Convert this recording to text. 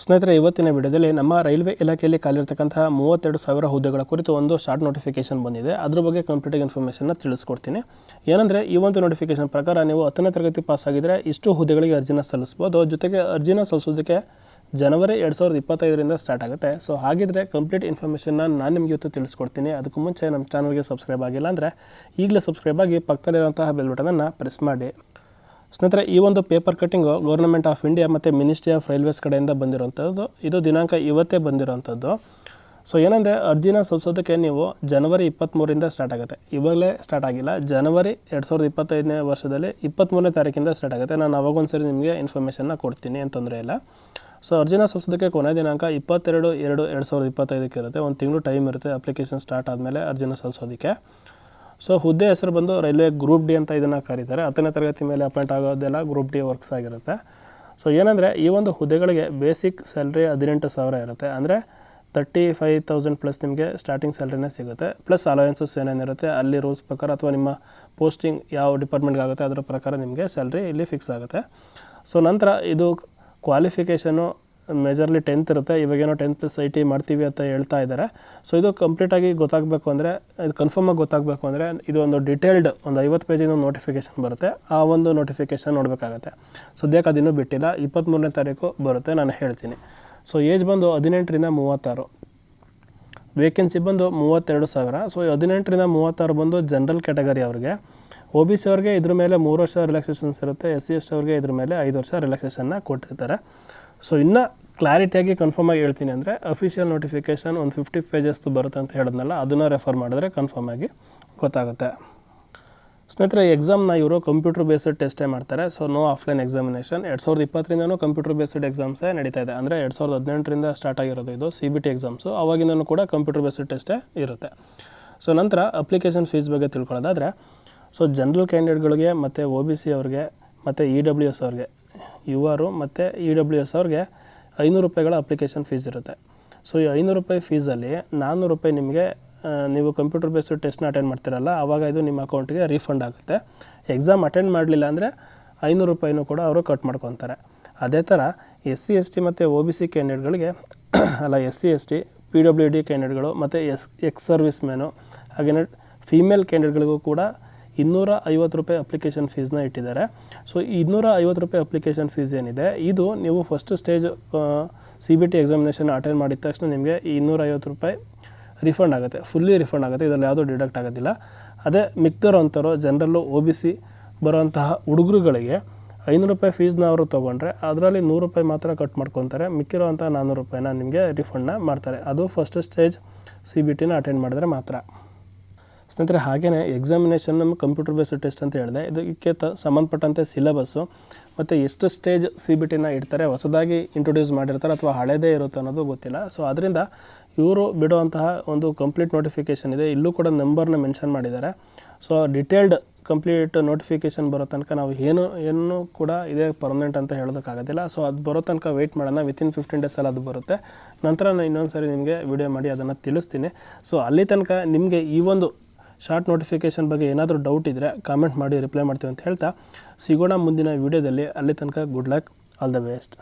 ಸ್ನೇಹಿತರೆ, ಇವತ್ತಿನ ವಿಡಿಯೋದಲ್ಲಿ ನಮ್ಮ ರೈಲ್ವೆ ಇಲಾಖೆಯಲ್ಲಿ ಖಾಲಿರ್ತಕ್ಕಂತಹ ಮೂವತ್ತೆರಡು ಸಾವಿರ ಹುದ್ದೆಗಳ ಕುರಿತು ಒಂದು ಶಾರ್ಟ್ ನೋಟಿಫಿಕೇಶನ್ ಬಂದಿದೆ. ಅದ್ರ ಬಗ್ಗೆ ಕಂಪ್ಲೀಟಾಗಿ ಇನ್ಫಾರ್ಮೇಷನ್ನ ತಿಳಿಸ್ಕೊಡ್ತೀನಿ. ಏನಂದರೆ, ಈ ಒಂದು ನೋಟಿಫಿಕೇಶನ್ ಪ್ರಕಾರ ನೀವು ಹತ್ತನೇ ತರಗತಿ ಪಾಸ್ ಆಗಿದ್ರೆ ಇಷ್ಟು ಹುದ್ದೆಗಳಿಗೆ ಅರ್ಜಿನ ಸಲ್ಲಿಸ್ಬೋದು. ಜೊತೆಗೆ ಅರ್ಜಿನ ಸಲ್ಲಿಸೋದಕ್ಕೆ ಜನವರಿ ಎರಡು ಸಾವಿರದ ಇಪ್ಪತ್ತೈದರಿಂದ ಸ್ಟಾರ್ಟ್ ಆಗುತ್ತೆ. ಸೊ ಹಾಗಿದ್ರೆ ಕಂಪ್ಲೀಟ್ ಇನ್ಫಾರ್ಮೇಷನ್ನ ನಾನು ನಿಮಗೆ ಇವತ್ತು ತಿಳಿಸ್ಕೊಡ್ತೀನಿ. ಅದಕ್ಕೂ ಮುಂಚೆ ನಮ್ಮ ಚಾನಲ್ಗೆ ಸಬ್ಸ್ಕ್ರೈಬ್ ಆಗಿಲ್ಲ ಅಂದರೆ ಈಗಲೇ ಸಬ್ಸ್ಕ್ರೈಬ್ ಆಗಿ ಪಕ್ಕದಲ್ಲಿರುವಂತಹ ಬೆಲ್ ಬಟನನ್ನು ಪ್ರೆಸ್ ಮಾಡಿ. ಸ್ನೇಹಿತರೆ, ಈ ಒಂದು paper cutting government of India ಮತ್ತು ಮಿನಿಸ್ಟ್ರಿ ಆಫ್ ರೈಲ್ವೇಸ್ ಕಡೆಯಿಂದ ಬಂದಿರೋಂಥದ್ದು ಇದು ದಿನಾಂಕ ಇವತ್ತೇ ಬಂದಿರೋಂಥದ್ದು ಸೊ ಏನಂದರೆ, ಅರ್ಜಿನ ಸಲ್ಲಿಸೋದಕ್ಕೆ ನೀವು ಜನವರಿ ಇಪ್ಪತ್ತ್ಮೂರಿಂದ ಸ್ಟಾರ್ಟ್ ಆಗುತ್ತೆ. ಇವಾಗಲೇ ಸ್ಟಾರ್ಟ್ ಆಗಿಲ್ಲ. ಜನವರಿ ಎರಡು ಸಾವಿರದ ಇಪ್ಪತ್ತೈದನೇ ವರ್ಷದಲ್ಲಿ ಇಪ್ಪತ್ತ್ಮೂರನೇ ತಾರೀಕಿಂದ ಸ್ಟಾರ್ಟ್ ಆಗುತ್ತೆ. ನಾನು ಅವಾಗ ಒಂದ್ಸರಿ ನಿಮಗೆ ಇನ್ಫಾರ್ಮೇಷನ್ನ ಕೊಡ್ತೀನಿ, ಏನು ಇಲ್ಲ. ಸೊ ಅರ್ಜಿನ ಸಲ್ಲಿಸೋದಕ್ಕೆ ಕೊನೆ ದಿನಾಂಕ ಇಪ್ಪತ್ತೆರಡು ಎರಡು ಎರಡು ಸಾವಿರದ ಇಪ್ಪತ್ತೈದಕ್ಕೆ ಇರುತ್ತೆ. ಒಂದು ತಿಂಗಳು ಟೈಮ್ ಇರುತ್ತೆ ಅಪ್ಲಿಕೇಶನ್ ಸ್ಟಾರ್ಟ್ ಆದಮೇಲೆ ಅರ್ಜಿನ ಸಲ್ಲಿಸೋದಕ್ಕೆ. ಸೊ ಹುದ್ದೆ ಹೆಸರು ಬಂದು ರೈಲ್ವೆ ಗ್ರೂಪ್ ಡಿ ಅಂತ ಇದನ್ನು ಕರೀತಾರೆ. ಹತ್ತನೇ ತರಗತಿ ಮೇಲೆ ಅಪಾಯಿಂಟ್ ಆಗೋದೆಲ್ಲ ಗ್ರೂಪ್ ಡಿ ವರ್ಕ್ಸ್ ಆಗಿರುತ್ತೆ. ಸೊ ಏನಂದರೆ ಈ ಒಂದು ಹುದ್ದೆಗಳಿಗೆ ಬೇಸಿಕ್ ಸ್ಯಾಲ್ರಿ ಹದಿನೆಂಟು ಸಾವಿರ ಇರುತ್ತೆ. ಅಂದರೆ ತರ್ಟಿ ಫೈವ್ ತೌಸಂಡ್ ಪ್ಲಸ್ ನಿಮಗೆ ಸ್ಟಾರ್ಟಿಂಗ್ ಸ್ಯಾಲ್ರಿನೇ ಸಿಗುತ್ತೆ. ಪ್ಲಸ್ ಅಲವೆನ್ಸಸ್ ಏನೇನಿರುತ್ತೆ ಅಲ್ಲಿ ರೂಲ್ಸ್ ಪ್ರಕಾರ ಅಥವಾ ನಿಮ್ಮ ಪೋಸ್ಟಿಂಗ್ ಯಾವ ಡಿಪಾರ್ಟ್ಮೆಂಟ್ಗೆ ಆಗುತ್ತೆ ಅದರ ಪ್ರಕಾರ ನಿಮಗೆ ಸ್ಯಾಲ್ರಿ ಇಲ್ಲಿ ಫಿಕ್ಸ್ ಆಗುತ್ತೆ. ಸೊ ನಂತರ ಇದು ಕ್ವಾಲಿಫಿಕೇಷನು ಮೇಜರ್ಲಿ ಟೆಂತ್ ಇರುತ್ತೆ, ಇವಾಗೇನೋ ಟೆಂತ್ ಪ್ಲಸ್ ಐ ಟಿ ಮಾಡ್ತೀವಿ ಅಂತ ಹೇಳ್ತಾ ಇದ್ದಾರೆ ಸೊ ಇದು ಕಂಪ್ಲೀಟಾಗಿ ಗೊತ್ತಾಗಬೇಕು ಅಂದರೆ, ಇದು ಕನ್ಫರ್ಮಾಗಿ ಗೊತ್ತಾಗಬೇಕು ಅಂದರೆ ಇದು ಒಂದು ಡಿಟೇಲ್ಡ್ ಒಂದು ಐವತ್ತು ಪೇಜಿನ ನೋಟಿಫಿಕೇಷನ್ ಬರುತ್ತೆ. ಆ ಒಂದು ನೋಟಿಫಿಕೇಷನ್ ನೋಡಬೇಕಾಗತ್ತೆ. ಸದ್ಯಕ್ಕೆ ಅದಿನ್ನೂ ಬಿಟ್ಟಿಲ್ಲ. ಇಪ್ಪತ್ತ್ಮೂರನೇ ತಾರೀಕು ಬರುತ್ತೆ, ನಾನು ಹೇಳ್ತೀನಿ. ಸೊ ಏಜ್ ಬಂದು ಹದಿನೆಂಟರಿಂದ ಮೂವತ್ತಾರು. ವೇಕೆನ್ಸಿ ಬಂದು ಮೂವತ್ತೆರಡು ಸಾವಿರ. ಸೊ ಹದಿನೆಂಟರಿಂದ ಮೂವತ್ತಾರು ಬಂದು ಜನರಲ್ ಕ್ಯಾಟಗರಿ ಅವ್ರಿಗೆ. ಒ ಬಿ ಸಿ ಅವ್ರಿಗೆ ಇದ್ರ ಮೇಲೆ ಮೂರು ವರ್ಷ ರಿಲ್ಯಾಕ್ಸೇಷನ್ಸ್ ಇರುತ್ತೆ. ಎಸ್ ಸಿ ಎಸ್ ಟಿ ಅವ್ರಿಗೆ ಇದ್ರ ಮೇಲೆ ಐದು ವರ್ಷ ರಿಲ್ಯಾಕ್ಸೇಷನ್ನ ಕೊಟ್ಟಿರ್ತಾರೆ. ಸೊ ಇನ್ನೂ ಕ್ಲಾರಿಟಿಯಾಗಿ ಕನ್ಫರ್ಮ್ ಆಗಿ ಹೇಳ್ತೀನಿ ಅಂದರೆ ಅಫಿಷಿಯಲ್ ನೋಟಿಫಿಕೇಶನ್ ಒಂದು ಫಿಫ್ಟಿ ಪೇಜಸ್ದು ಬರುತ್ತೆ ಅಂತ ಹೇಳಿದ್ನಲ್ಲ, ಅದನ್ನು ರೆಫರ್ ಮಾಡಿದ್ರೆ ಕನ್ಫರ್ಮ್ ಆಗಿ ಗೊತ್ತಾಗುತ್ತೆ. ಸ್ನೇಹಿತರೆ ಎಕ್ಸಾಮ್ನ ಇವರು ಕಂಪ್ಯೂಟರ್ ಬೇಸ್ಡ್ ಟೆಸ್ಟೇ ಮಾಡ್ತಾರೆ. ಸೊ ನೋ ಆಫ್ಲೈನ್ ಎಕ್ಸಾಮಿನೇಷನ್ ಎರಡು ಸಾವಿರದ ಇಪ್ಪತ್ತರಿಂದನೂ ಕಂಪ್ಯೂಟರ್ ಬೇಸ್ಡ್ ಎಕ್ಸಾಮ್ಸೇ ನಡೀತಾ ಇದೆ. ಅಂದರೆ ಎರಡು ಸಾವಿರದ ಹದಿನೆಂಟರಿಂದ ಸ್ಟಾರ್ಟ್ ಆಗಿರೋದು ಇದು ಸಿ ಬಿ ಟಿ ಎಕ್ಸಾಮ್ಸು ಅವಾಗಿಂದನೂ ಕೂಡ ಕಂಪ್ಯೂಟರ್ ಬೇಸ್ಡ್ ಟೆಸ್ಟೇ ಇರುತ್ತೆ. ಸೊ ನಂತರ ಅಪ್ಲಿಕೇಶನ್ ಫೀಸ್ ಬಗ್ಗೆ ತಿಳ್ಕೊಳ್ಳೋದಾದರೆ ಸೊ ಜನರಲ್ ಕ್ಯಾಂಡಿಡೇಟ್ಗಳಿಗೆ ಮತ್ತು ಒ ಬಿ ಸಿ ಅವ್ರಿಗೆ ಮತ್ತು ಇ ಡಬ್ಲ್ಯೂ ಎಸ್ ಅವ್ರಿಗೆ ಯುವರು ಮತ್ತು ಇ ಡಬ್ಲ್ಯೂ ಎಸ್ ಅವ್ರಿಗೆ ಐನೂರು ರೂಪಾಯಿಗಳ ಅಪ್ಲಿಕೇಶನ್ ಫೀಸ್ ಇರುತ್ತೆ. ಸೊ ಈ ಐನೂರು ರೂಪಾಯಿ ಫೀಸಲ್ಲಿ ನಾನ್ನೂರು ರೂಪಾಯಿ ನಿಮಗೆ ನೀವು ಕಂಪ್ಯೂಟರ್ ಬೇಸ್ಡ್ ಟೆಸ್ಟ್ನ ಅಟೆಂಡ್ ಮಾಡ್ತಿರಲ್ಲ ಆವಾಗ ಇದು ನಿಮ್ಮ ಅಕೌಂಟಿಗೆ ರೀಫಂಡ್ ಆಗುತ್ತೆ. ಎಕ್ಸಾಮ್ ಅಟೆಂಡ್ ಮಾಡಲಿಲ್ಲ ಅಂದರೆ ಐನೂರು ರೂಪಾಯಿನೂ ಕೂಡ ಅವರು ಕಟ್ ಮಾಡ್ಕೊತಾರೆ. ಅದೇ ಥರ ಎಸ್ ಸಿ ಎಸ್ ಟಿ ಮತ್ತು ಒ ಬಿ ಸಿ ಕ್ಯಾಂಡಿಡೇಟ್ಗಳಿಗೆ ಅಲ್ಲ S C S T P W D ಕ್ಯಾಂಡಿಡೇಟ್ಗಳು ಮತ್ತು ಎಸ್ ಎಕ್ಸ್ ಸರ್ವಿಸ್ ಮ್ಯಾನು ಹಾಗೆಯೇ ಫೀಮೇಲ್ ಕ್ಯಾಂಡಿಡೇಟ್ಗಳಿಗೂ ಕೂಡ ಇನ್ನೂರ ಐವತ್ತು ರೂಪಾಯಿ ಅಪ್ಲಿಕೇಶನ್ ಫೀಸ್ನ ಇಟ್ಟಿದ್ದಾರೆ. ಸೊ ಇನ್ನೂರ ಐವತ್ತು ರೂಪಾಯಿ ಅಪ್ಲಿಕೇಶನ್ ಫೀಸ್ ಏನಿದೆ, ಇದು ನೀವು first stage C B T examination attend ಮಾಡಿದ ತಕ್ಷಣ ನಿಮಗೆ ಈ ಇನ್ನೂರ ಐವತ್ತು ರೂಪಾಯಿ ರಿಫಂಡ್ ಆಗುತ್ತೆ ಫುಲ್ಲಿ ರಿಫಂಡ್ ಆಗುತ್ತೆ, ಇದರಲ್ಲಿ ಯಾವುದೂ ಡಿಡಕ್ಟ್ ಆಗೋದಿಲ್ಲ. ಅದೇ ಮಿಕ್ದರೋ ಅಂಥವ್ರು ಜನರಲ್ಲು ಒ ಬಿ ಸಿ ಬರುವಂತಹ ಹುಡುಗರುಗಳಿಗೆ ಐನೂರು ರೂಪಾಯಿ ಫೀಸ್ನ ಅವರು ತೊಗೊಂಡ್ರೆ ಅದರಲ್ಲಿ ನೂರು ರೂಪಾಯಿ ಮಾತ್ರ ಕಟ್ ಮಾಡ್ಕೊತಾರೆ ಮಿಕ್ಕಿರೋವಂಥ ನಾನ್ನೂರು ರೂಪಾಯಿನ ನಿಮಗೆ ರಿಫಂಡ್ನ ಮಾಡ್ತಾರೆ. ಅದು ಫಸ್ಟ್ ಸ್ಟೇಜ್ ಸಿ ಬಿ ಟಿನ ಅಟೆಂಡ್ ಮಾಡಿದ್ರೆ ಮಾತ್ರ. ಸ್ನೇಹಿತರೆ ಹಾಗೇ ಎಕ್ಸಾಮಿನೇಷನ್ ನಮ್ಮ ಕಂಪ್ಯೂಟರ್ ಬೇಸ್ಡ್ ಟೆಸ್ಟ್ ಅಂತ ಹೇಳಿದೆ. ಇದಕ್ಕೆ ತ ಸಂಬಂಧಪಟ್ಟಂತೆ ಸಿಲೆಬಸ್ಸು ಮತ್ತು ಎಷ್ಟು ಸ್ಟೇಜ್ ಸಿ ಬಿ ಟಿನ ಇಡ್ತಾರೆ, ಹೊಸದಾಗಿ ಇಂಟ್ರೊಡ್ಯೂಸ್ ಮಾಡಿರ್ತಾರೆ ಅಥವಾ ಹಳೇದೇ ಇರುತ್ತೆ ಅನ್ನೋದು ಗೊತ್ತಿಲ್ಲ. ಸೊ ಅದರಿಂದ ಇವರು ಬಿಡುವಂತಹ ಒಂದು ಕಂಪ್ಲೀಟ್ ನೋಟಿಫಿಕೇಷನ್ ಇದೆ. ಇಲ್ಲೂ ಕೂಡ ನಂಬರ್ನ ಮೆನ್ಷನ್ ಮಾಡಿದ್ದಾರೆ. ಸೊ ಡಿಟೇಲ್ಡ್ ಕಂಪ್ಲೀಟ್ ನೋಟಿಫಿಕೇಷನ್ ಬರೋ ತನಕ ನಾವು ಏನು ಏನು ಕೂಡ ಇದೇ ಪರ್ಮನೆಂಟ್ ಅಂತ ಹೇಳೋದಕ್ಕಾಗೋದಿಲ್ಲ ಸೊ ಅದು ಬರೋ ತನಕ ವೆಯ್ಟ್ ಮಾಡೋಣ. ವಿತಿನ್ ಫಿಫ್ಟೀನ್ ಡೇಸಲ್ಲಿ ಅದು ಬರುತ್ತೆ. ನಂತರ ನಾನು ಇನ್ನೊಂದು ಸಾರಿ ನಿಮಗೆ ವಿಡಿಯೋ ಮಾಡಿ ಅದನ್ನು ತಿಳಿಸ್ತೀನಿ. ಸೊ ಅಲ್ಲಿ ತನಕ ನಿಮಗೆ ಈ ಒಂದು ಶಾರ್ಟ್ ನೋಟಿಫಿಕೇಷನ್ ಬಗ್ಗೆ ಏನಾದರೂ ಡೌಟ್ ಇದ್ದರೆ ಕಾಮೆಂಟ್ ಮಾಡಿ ರಿಪ್ಲೈ ಮಾಡ್ತೀವಿ ಅಂತ ಹೇಳ್ತಾ ಸಿಗೋಣ ಮುಂದಿನ ವೀಡಿಯೋದಲ್ಲಿ. ಅಲ್ಲಿ ತನಕ good luck, all the best.